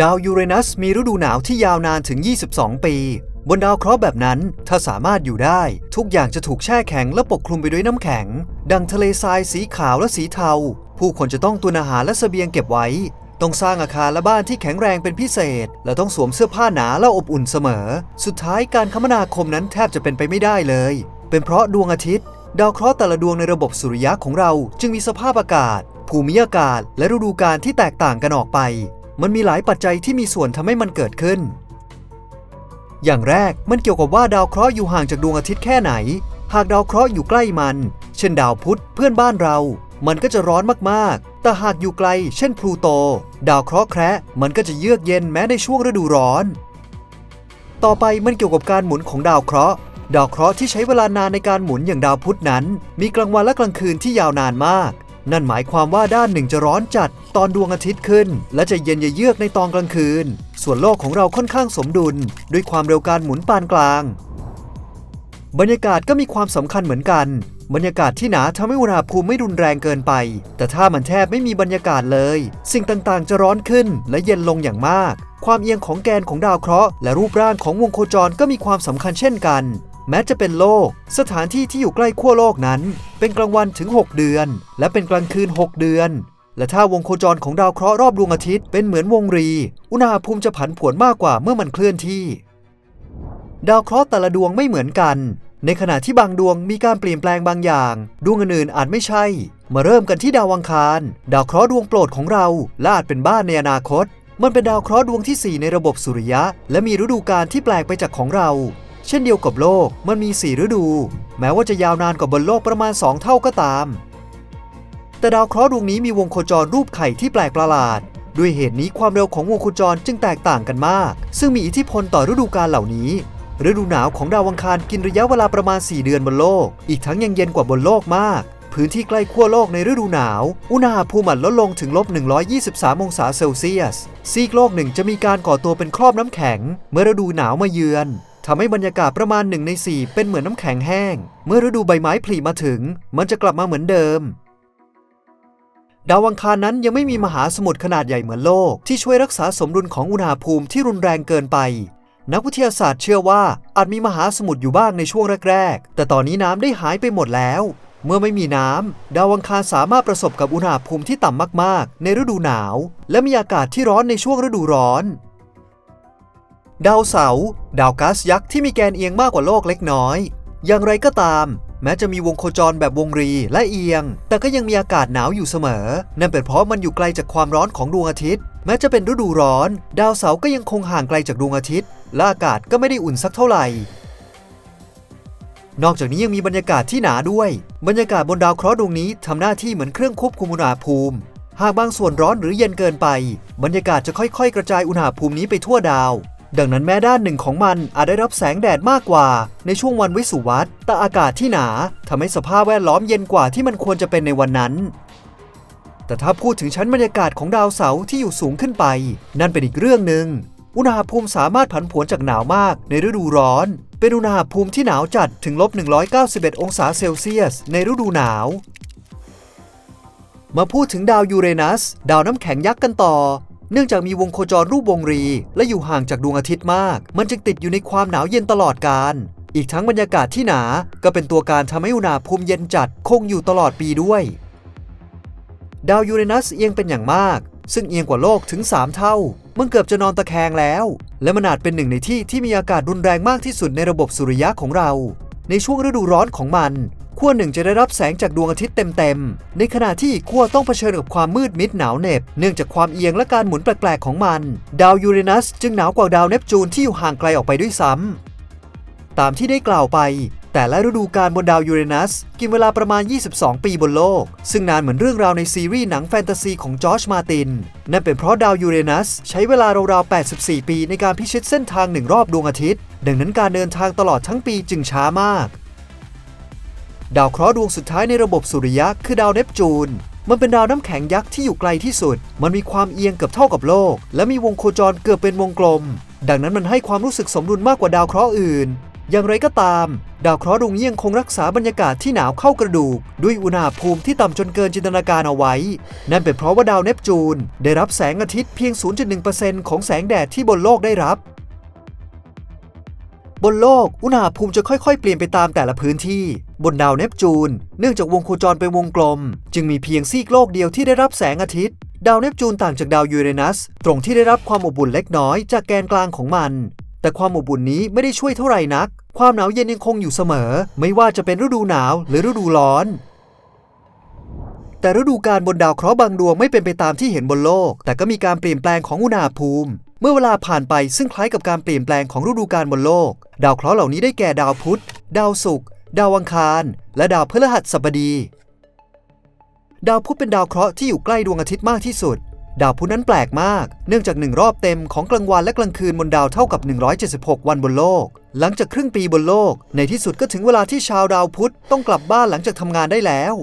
ดาวยูเรนัสมีฤดูหนาวที่ยาวนานถึง 22 ปี บนดาวเคราะห์แบบนั้น ถ้าสามารถอยู่ได้ ทุกอย่างจะถูกแช่แข็งและปกคลุมไปด้วยน้ำแข็ง ดังทะเลทรายสีขาวและสีเทา ผู้คนจะต้องตุนอาหารและเสบียงเก็บไว้ ต้องสร้างอาคารและบ้านที่แข็งแรงเป็นพิเศษ และต้องสวมเสื้อผ้าหนาและอบอุ่นเสมอ สุดท้ายการคมนาคมนั้นแทบจะเป็นไปไม่ได้เลย เป็นเพราะดวงอาทิตย์ ดาวเคราะห์แต่ละดวงในระบบสุริยะของเรา จึงมีสภาพอากาศ ภูมิอากาศ และฤดูกาลที่แตกต่างกันออกไป มันมีหลายปัจจัยที่มีส่วนทำให้มันเกิดขึ้น อย่างแรกมันเกี่ยวกับว่าดาวเคราะห์อยู่ห่างจากดวงอาทิตย์แค่ไหน หากดาวเคราะห์อยู่ใกล้มัน เช่นดาวพุธเพื่อนบ้านเรา มันก็จะร้อนมากๆ แต่หากอยู่ไกล เช่นพลูโต ดาวเคราะห์แคระมันก็จะเยือกเย็นแม้ในช่วงฤดูร้อน ต่อไปมันเกี่ยวกับการหมุนของดาวเคราะห์ดาวเคราะห์ที่ใช้เวลานานในการหมุนอย่างดาวพุธนั้น มีกลางวันและกลางคืนที่ยาวนานมาก นั่นหมายความว่าด้านหนึ่งจะร้อนจัดตอนดวงอาทิตย์ขึ้น และจะเย็นเยือกในตอนกลางคืน ส่วนโลกของเราค่อนข้างสมดุล ด้วยความเร็วการหมุนปานกลาง บรรยากาศก็มีความสำคัญเหมือนกัน บรรยากาศที่หนาทำให้อุณหภูมิไม่รุนแรงเกินไป แต่ถ้ามันแทบไม่มีบรรยากาศเลย สิ่งต่างๆ จะร้อนขึ้นและเย็นลงอย่างมาก ความเอียงของแกนของดาวเคราะห์และรูปร่างของวงโคจรก็มีความสำคัญเช่นกัน แม้จะเป็นโลก สถานที่ที่อยู่ใกล้ขั้วโลกนั้น เป็นกลางวันถึง 6 เดือน และเป็นกลางคืน 6 เดือน และถ้าวงโคจรของดาวเคราะห์รอบดวงอาทิตย์เป็นเหมือนวงรี อุณหภูมิจะผันผวนมากกว่าเมื่อมันเคลื่อนที่ ดาวเคราะห์แต่ละดวงไม่เหมือนกัน ในขณะที่บางดวงมีการเปลี่ยนแปลงบางอย่าง ดวงอื่นๆอาจไม่ใช่ มาเริ่มกันที่ดาวอังคาร ดาวเคราะห์ดวงโปรดของเราและอาจเป็นบ้านในอนาคตมันเป็นดาวเคราะห์ดวงที่ 4 ในระบบสุริยะ และมีฤดูกาลที่แปลกไปจากของเรา เช่นเดียวกับโลกมันมี 4 ฤดู แม้ว่าจะยาวนานกว่าบนโลกประมาณ 2 เท่าก็ตาม แต่ดาวเคราะห์ดวงนี้มีวงโคจรรูปไข่ที่แปลกประหลาด ด้วยเหตุนี้ความเร็วของวงโคจรจึงแตกต่างกันมาก ซึ่งมีอิทธิพลต่อฤดูกาลเหล่านี้ ฤดูหนาวของดาวอังคารกินระยะเวลาประมาณ 4 เดือนบนโลก อีกทั้งยังเย็นกว่าบนโลกมาก พื้นที่ใกล้ขั้วโลกในฤดูหนาว อุณหภูมิลดลงถึงลบ123 องศาเซลเซียส ซีกโลกหนึ่งจะมีการก่อตัวเป็นครอบน้ำแข็ง เมื่อฤดูหนาวมาเยือน ทำให้บรรยากาศประมาณ1ใน4เป็นเหมือนน้ำแข็งแห้ง เมื่อฤดูใบไม้ผลิมาถึง มันจะกลับมาเหมือนเดิม ดาวอังคารนั้นยังไม่มีมหาสมุทรขนาดใหญ่เหมือนโลก ที่ช่วยรักษาสมดุลของอุณหภูมิที่รุนแรงเกินไป นักวิทยาศาสตร์เชื่อว่าอาจมีมหาสมุทรอยู่บ้างในช่วงแรกๆ แต่ตอนนี้น้ำได้หายไปหมดแล้ว เมื่อไม่มีน้ำดาวอังคารสามารถประสบกับอุณหภูมิที่ต่ำมากๆ ในฤดูหนาว และมีอากาศที่ร้อนในช่วงฤดูร้อน ดาวเสาร์ดาวก๊าซยักษ์ที่มีแกนเอียงมากกว่าโลกเล็กน้อย อย่างไรก็ตาม แม้จะมีวงโคจรแบบวงรีและเอียง แต่ก็ยังมีอากาศหนาวอยู่เสมอ นั่นเป็นเพราะมันอยู่ไกลจากความร้อนของดวงอาทิตย์ แม้จะเป็นฤดูร้อน ดาวเสาร์ก็ยังคงห่างไกลจากดวงอาทิตย์ และอากาศก็ไม่ได้อุ่นสักเท่าไหร่ นอกจากนี้ยังมีบรรยากาศที่หนาด้วย บรรยากาศบนดาวเคราะห์ดวงนี้ทำหน้าที่เหมือนเครื่องควบคุมอุณหภูมิหากบางส่วนร้อนหรือเย็นเกินไป บรรยากาศจะค่อยๆ กระจายอุณหภูมินี้ไปทั่วดาว ดังนั้นแม้ด้านหนึ่งของมันอาจได้รับแสงแดดมากกว่า ในช่วงวันวิสุวัตแต่อากาศที่หนาทำให้สภาพแวดล้อมเย็นกว่าที่มันควรจะเป็นในวันนั้น แต่ถ้าพูดถึงชั้นบรรยากาศของดาวเสาร์ที่อยู่สูงขึ้นไป นั่นเป็นอีกเรื่องหนึ่งอุณหภูมิสามารถผันผวนจากหนาวมากในฤดูร้อน เป็นอุณหภูมิที่หนาวจัดถึงลบ191 องศาเซลเซียส ในฤดูหนาว มาพูดถึงดาวยูเรนัส ดาวน้ำแข็งยักษ์กันต่อ เนื่องจากมีวงโคจรรูปวงรี และอยู่ห่างจากดวงอาทิตย์มาก มันจึงติดอยู่ในความหนาวเย็นตลอดกาลอีกทั้งบรรยากาศที่หนา ก็เป็นตัวการทำให้อุณหภูมิเย็นจัดคงอยู่ตลอดปีด้วย ดาวยูเรนัสเอียงเป็นอย่างมาก ซึ่งเอียงกว่าโลกถึง 3 เท่า มันเกือบจะนอนตะแคงแล้ว และมันอาจเป็นหนึ่งในที่ที่มีอากาศรุนแรงมากที่สุดในระบบสุริยะของเรา ในช่วงฤดูร้อนของมัน ขั้วหนึ่งจะได้รับแสงจากดวงอาทิตย์เต็มๆ ในขณะที่อีกขั้วต้องเผชิญกับความมืดมิดหนาวเหน็บ เนื่องจากความเอียงและการหมุนแปลกๆของมัน ดาวยูเรนัสจึงหนาวกว่าดาวเนปจูนที่อยู่ห่างไกลออกไปด้วยซ้ำตามที่ได้กล่าวไป แต่ละฤดูกาลบนดาวยูเรนัส กินเวลาประมาณ 22 ปีบนโลก ซึ่งนานเหมือนเรื่องราวในซีรีส์หนังแฟนตาซีของจอร์จมาติน นั่นเป็นเพราะดาวยูเรนัสใช้เวลาราวๆ 84 ปีในการพิชิตเส้นทางหนึ่งรอบดวงอาทิตย์ ดังนั้นการเดินทางตลอดทั้งปีจึงช้ามาก ดาวเคราะห์ดวงสุดท้ายในระบบสุริยะคือดาวเนปจูน มันเป็นดาวน้ำแข็งยักษ์ที่อยู่ไกลที่สุด มันมีความเอียงเกือบเท่ากับโลก และมีวงโคจรเกือบเป็นวงกลม ดังนั้นมันให้ความรู้สึกสมดุลมากกว่าดาวเคราะห์อื่น อย่างไรก็ตาม ดาวเคราะห์ดวงนี้ยังคงรักษาบรรยากาศที่หนาวเข้ากระดูก ด้วยอุณหภูมิที่ต่ำจนเกินจินตนาการเอาไว้ นั่นเป็นเพราะว่าดาวเนปจูน ได้รับแสงอาทิตย์เพียง 0.1%ของแสงแดดที่บนโลกได้รับ บนโลก อุณหภูมิจะค่อยๆ เปลี่ยนไปตามแต่ละพื้นที่ บนดาวเนปจูน เนื่องจากวงโคจรเป็นวงกลม จึงมีเพียงซีกโลกเดียวที่ได้รับแสงอาทิตย์ ดาวเนปจูนต่างจากดาวยูเรนัส ตรงที่ได้รับความอบอุ่นเล็กน้อยจากแกนกลางของมัน แต่ความอบอุ่นนี้ไม่ได้ช่วยเท่าไหร่นัก ความหนาวเย็นยังคงอยู่เสมอ ไม่ว่าจะเป็นฤดูหนาวหรือฤดูร้อน แต่ฤดูกาลบนดาวเคราะห์บางดวงไม่เป็นไปตามที่เห็นบนโลก แต่ก็มีการเปลี่ยนแปลงของอุณหภูมิ เมื่อเวลาผ่านไปซึ่งคล้ายกับการเปลี่ยนแปลงของฤดูกาลบนโลก ดาวเคราะห์เหล่านี้ได้แก่ดาวพุธ ดาวศุกร์ ดาวอังคาร และดาวพฤหัสบดี ดาวพุธเป็นดาวเคราะห์ที่อยู่ใกล้ดวงอาทิตย์มากที่สุด ดาวพุธนั้นแปลกมาก เนื่องจากหนึ่งรอบเต็มของกลางวันและกลางคืนบนดาวเท่ากับ 176 วันบนโลก หลังจากครึ่งปีบนโลก ในที่สุดก็ถึงเวลาที่ชาวดาวพุธต้องกลับบ้านหลังจากทำงานได้แล้ว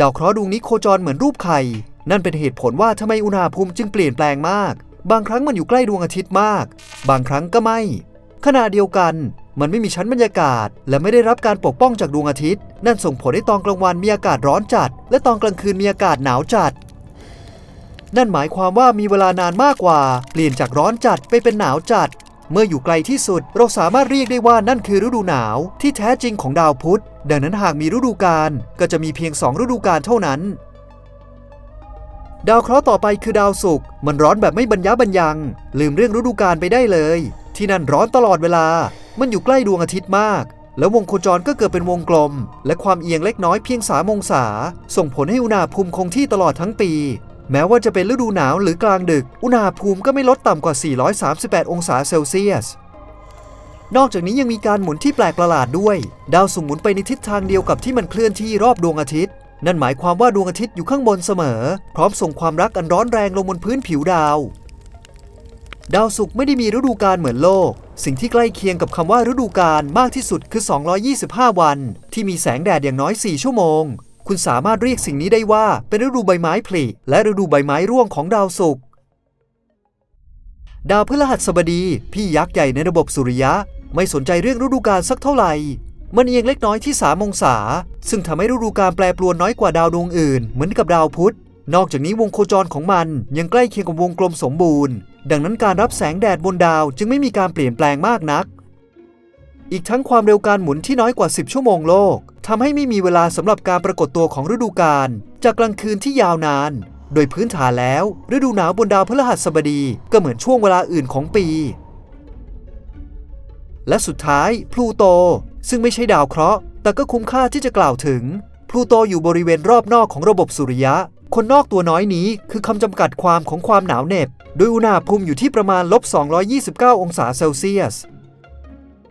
ดาวเคราะห์ดวงนี้โคจรเหมือนรูปไข่ นั่นเป็นเหตุผลว่าทำไมอุณหภูมิจึงเปลี่ยนแปลงมาก บางครั้งมันอยู่ใกล้ดวงอาทิตย์มาก บางครั้งก็ไม่ ขณะเดียวกันมันไม่มีชั้นบรรยากาศ และไม่ได้รับการปกป้องจากดวงอาทิตย์ นั่นส่งผลให้ตอนกลางวันมีอากาศร้อนจัด และตอนกลางคืนมีอากาศหนาวจัด นั่นหมายความว่ามีเวลานานมากกว่า เปลี่ยนจากร้อนจัดไปเป็นหนาวจัด เมื่ออยู่ไกลที่สุด เราสามารถเรียกได้ว่านั่นคือฤดูหนาวที่แท้จริงของดาวพุธ ดังนั้นหากมีฤดูกาลก็จะมีเพียง 2 ฤดูกาลเท่านั้น ดาวเคราะห์ต่อไปคือดาวศุกร์มันร้อนแบบไม่บรรยะบรรยัง ลืมเรื่องฤดูกาลไปได้เลย ที่นั่นร้อนตลอดเวลา มันอยู่ใกล้ดวงอาทิตย์มาก แล้ววงโคจรก็เกิดเป็นวงกลม และความเอียงเล็กน้อยเพียงสามองศา ส่งผลให้อุณหภูมิคงที่ตลอดทั้งปี แม้ว่าจะเป็นฤดูหนาวหรือกลางดึก อุณหภูมิก็ไม่ลดต่ำกว่า 438 องศาเซลเซียส นอกจากนี้ยังมีการหมุนที่แปลกประหลาดด้วย ดาวสุ่มหมุนไปในทิศทางเดียวกับที่มันเคลื่อนที่รอบดวงอาทิตย์ นั่นหมายความว่าดวงอาทิตย์อยู่ข้างบนเสมอ พร้อมส่งความรักอันร้อนแรงลงบนพื้นผิวดาว ดาวศุกร์ไม่ได้มีฤดูกาลเหมือนโลก สิ่งที่ใกล้เคียงกับคำว่าฤดูกาลมากที่สุดคือ 225 วัน ที่มีแสงแดดอย่างน้อย 4 ชั่วโมง คุณสามารถเรียกสิ่งนี้ได้ว่าเป็นฤดูใบไม้ผลิและฤดูใบไม้ร่วงของดาวศุกร์ดาวพฤหัสบดี พี่ยักษ์ใหญ่ในระบบสุริยะ ไม่สนใจเรื่องฤดูกาลสักเท่าไหร่ มันเอียงเล็กน้อยที่3องศา ซึ่งทำให้ฤดูกาลแปรปรวนน้อยกว่าดาวดวงอื่น เหมือนกับดาวพุธ นอกจากนี้วงโคจรของมันยังใกล้เคียงกับวงกลมสมบูรณ์ ดังนั้นการรับแสงแดดบนดาวจึงไม่มีการเปลี่ยนแปลงมากนัก อีกทั้งความเร็วการหมุนที่น้อยกว่า 10 ชั่วโมงโลกทำให้ไม่มีเวลาสำหรับการปรากฏตัวของฤดูกาลจากกลางคืนที่ยาวนานโดยพื้นฐานแล้ว ฤดูหนาวบนดาวพฤหัสบดีก็เหมือนช่วงเวลาอื่นของปี และสุดท้ายพลูโต ซึ่งไม่ใช่ดาวเคราะห์ แต่ก็คุ้มค่าที่จะกล่าวถึงพลูโตอยู่บริเวณรอบนอกของระบบสุริยะ คนนอกตัวน้อยนี้คือคำจำกัดความของความหนาวเหน็บ โดยอุณหภูมิอยู่ที่ประมาณลบ 229 องศาเซลเซียส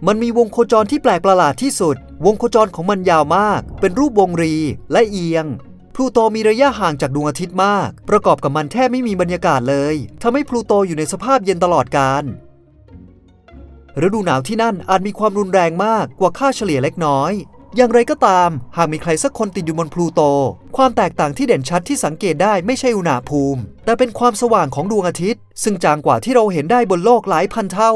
มันมีวงโคจรที่แปลกประหลาดที่สุด วงโคจรของมันยาวมาก เป็นรูปวงรีและเอียงพลูโตมีระยะห่างจากดวงอาทิตย์มาก ประกอบกับมันแทบไม่มีบรรยากาศเลยทำให้พลูโตอยู่ในสภาพเย็นตลอดกาล ฤดูหนาวที่นั่นอาจมีความรุนแรงมากกว่าค่าเฉลี่ยเล็กน้อย อย่างไรก็ตาม หากมีใครสักคนติดอยู่บนพลูโต ความแตกต่างที่เด่นชัดที่สังเกตได้ไม่ใช่อุณหภูมิ แต่เป็นความสว่างของดวงอาทิตย์ ซึ่งจางกว่าที่เราเห็นได้บนโลกหลายพันเท่า